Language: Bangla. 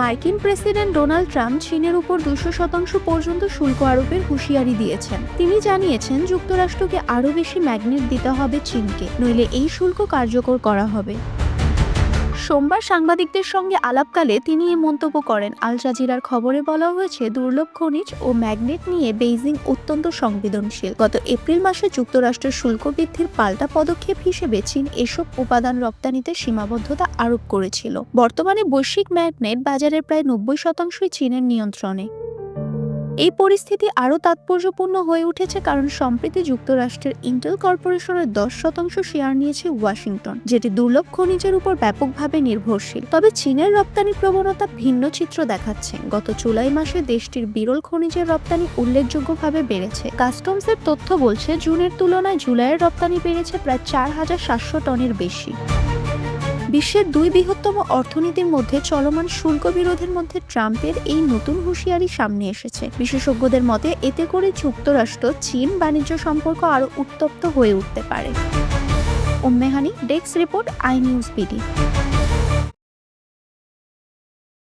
মার্কিন প্রেসিডেন্ট ডোনাল্ড ট্রাম্প চীনের উপর দুশো শতাংশ পর্যন্ত শুল্ক আরোপের হুঁশিয়ারি দিয়েছেন। তিনি জানিয়েছেন, যুক্তরাষ্ট্রকে আরও বেশি ম্যাগনেট দিতে হবে চীনকে, নইলে এই শুল্ক কার্যকর করা হবে। সোমবার সাংবাদিকদের সঙ্গে আলাপকালে তিনি এই মন্তব্য করেন। আল জাজিরার খবরে বলা হয়েছে, দুর্লভ খনিজ ও ম্যাগনেট নিয়ে বেইজিং অত্যন্ত সংবেদনশীল। গত এপ্রিল মাসে যুক্তরাষ্ট্রের শুল্ক বৃদ্ধির পাল্টা পদক্ষেপ হিসেবে চীন এসব উপাদান রপ্তানিতে সীমাবদ্ধতা আরোপ করেছিল। বর্তমানে বৈশ্বিক ম্যাগনেট বাজারের প্রায় নব্বই শতাংশই চীনের নিয়ন্ত্রণে। এই পরিস্থিতি আরও তাৎপর্যপূর্ণ হয়ে উঠেছে কারণ সম্প্রতি যুক্তরাষ্ট্রের ইন্টেল কর্পোরেশনের দশ শতাংশ শেয়ার নিয়েছে ওয়াশিংটন, যেটি দুর্লভ খনিজের উপর ব্যাপকভাবে নির্ভরশীল। তবে চীনের রপ্তানি প্রবণতা ভিন্ন চিত্র দেখাচ্ছে। গত জুলাই মাসে দেশটির বিরল খনিজের রপ্তানি উল্লেখযোগ্যভাবে বেড়েছে। কাস্টমসের তথ্য বলছে, জুনের তুলনায় জুলাইয়ের রপ্তানি বেড়েছে প্রায় চার হাজার সাতশো টনের বেশি। বিশ্বের দুই বৃহত্তম অর্থনীতির মধ্যে চলমান শুল্ক বিরোধের মধ্যে ট্রাম্পের এই নতুন হুঁশিয়ারি সামনে এসেছে। বিশেষজ্ঞদের মতে, এতে করে যুক্তরাষ্ট্র, চীন বাণিজ্য সম্পর্ক আরও উত্তপ্ত হয়ে উঠতে পারে। Ummehani, desk report, I news BD.